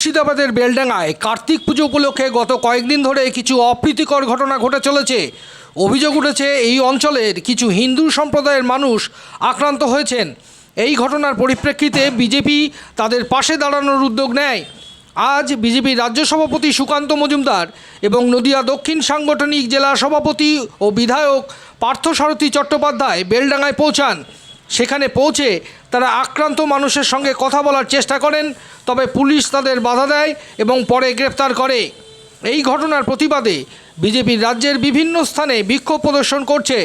মুর্শিদাবাদের বেলডাঙ্গায় কার্তিক পুজো উপলক্ষে গত কয়েকদিন ধরে কিছু অপ্রীতিকর ঘটনা ঘটে চলেছে। অভিযোগ উঠেছে, এই অঞ্চলের কিছু হিন্দু সম্প্রদায়ের মানুষ আক্রান্ত হয়েছেন। এই ঘটনার পরিপ্রেক্ষিতে বিজেপি তাদের পাশে দাঁড়ানোর উদ্যোগ নেয়। আজ বিজেপির রাজ্য সভাপতি সুকান্ত মজুমদার এবং নদিয়া দক্ষিণ সাংগঠনিক জেলা সভাপতি ও বিধায়ক পার্থসারথী চট্টোপাধ্যায় বেলডাঙ্গায় পৌঁছান। সেখানে পৌঁছে তারা আক্রান্ত মানুষের সঙ্গে কথা বলার চেষ্টা করেন, তবে পুলিশ তাদের বাধা দেয় এবং পরে গ্রেপ্তার করে। এই ঘটনার প্রতিবাদে বিজেপির রাজ্যের বিভিন্ন স্থানে বিক্ষোভ প্রদর্শন করছে।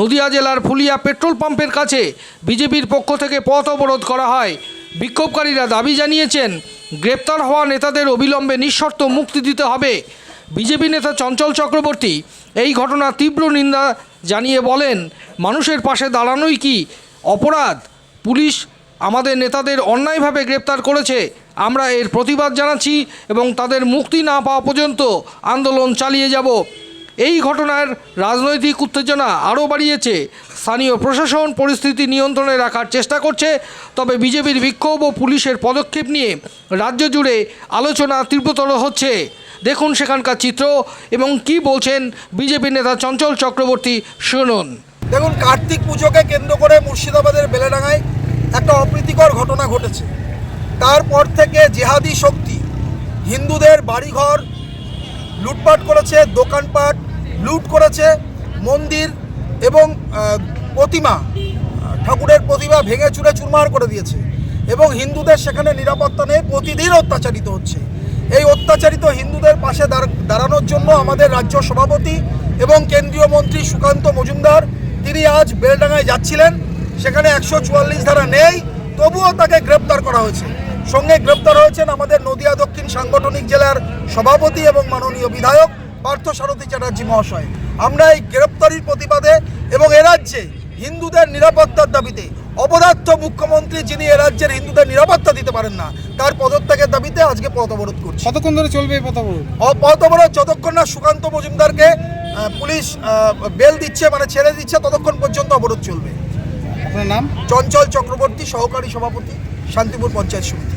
নদিয়া জেলার ফুলিয়া পেট্রোল পাম্পের কাছে বিজেপির পক্ষ থেকে পথ অবরোধ করা হয়। বিক্ষোভকারীরা দাবি জানিয়েছেন, গ্রেপ্তার হওয়া নেতাদের অবিলম্বে নিঃশর্ত মুক্তি দিতে হবে। বিজেপি নেতা চঞ্চল চক্রবর্তী এই ঘটনার তীব্র নিন্দা জানিয়ে বলেন, মানুষের পাশে দাঁড়ানোই কি অপরাধ। পুলিশ আমাদের নেতাদের অন্যায়ভাবে গ্রেপ্তার করেছে। আমরা এর প্রতিবাদ জানাচ্ছি এবং তাদের মুক্তি না পাওয়া পর্যন্ত আন্দোলন চালিয়ে যাব। এই ঘটনার রাজনৈতিক উত্তেজনা আরও বাড়িয়েছে। স্থানীয় প্রশাসন পরিস্থিতি নিয়ন্ত্রণে রাখার চেষ্টা করছে। তবে বিজেপির বিক্ষোভ ও পুলিশের পদক্ষেপ নিয়ে রাজ্য জুড়ে আলোচনা তীব্রতর হচ্ছে। দেখুন সেখানকার চিত্র এবং কি বলছেন বিজেপি নেতা চঞ্চল চক্রবর্তী। শুনুন। দেখুন, কার্তিক পুজোকে কেন্দ্র করে মুর্শিদাবাদের বেলেডাঙ্গায় একটা অপ্রীতিকর ঘটনা ঘটেছে। তারপর থেকে জেহাদি শক্তি হিন্দুদের বাড়িঘর লুটপাট করেছে, দোকানপাট লুট করেছে, মন্দির এবং প্রতিমা, ঠাকুরের প্রতিমা ভেঙে চুরে চুরমার করে দিয়েছে এবং হিন্দুদের সেখানে নিরাপত্তা নেই প্রতিদিন অত্যাচারিত হচ্ছে। এই অত্যাচারিত হিন্দুদের পাশে দাঁড়- দাঁড়ানোর জন্য আমাদের রাজ্য সভাপতি এবং কেন্দ্রীয় মন্ত্রী সুকান্ত মজুমদার, তিনি আজ বেলডাঙ্গায় যাচ্ছিলেন। সেখানে একশো চুয়াল্লিশ ধারা নেই তবুও তাকে গ্রেপ্তার করা হয়েছে। সঙ্গে গ্রেপ্তার হয়েছেন আমাদের নদিয়া দক্ষিণ সাংগঠনিক জেলার সভাপতি এবং মাননীয় বিধায়ক পার্থ সারথী চ্যাটার্জি মহাশয়। আমরা এই গ্রেপ্তারির প্রতিবাদে এবং এ রাজ্যে হিন্দুদের নিরাপত্তার দাবিতে অপদার্থ মুখ্যমন্ত্রী যিনি এ রাজ্যের হিন্দুদের নিরাপত্তা দিতে পারেন না তার পদত্যাগের দাবিতে আজকে পথ অবরোধ করছে। কতক্ষণ ধরে চলবে এই পথ অবরোধ? পথ অবরোধ যতক্ষণ না সুকান্ত মজুমদারকে পুলিশ বেল দিচ্ছে মানে ছেড়ে দিচ্ছে ততক্ষণ পর্যন্ত অবরোধ চলবে। আপনার নাম? চঞ্চল চক্রবর্তী সহকারী সভাপতি শান্তিপুর পঞ্চায়েত সমিতি।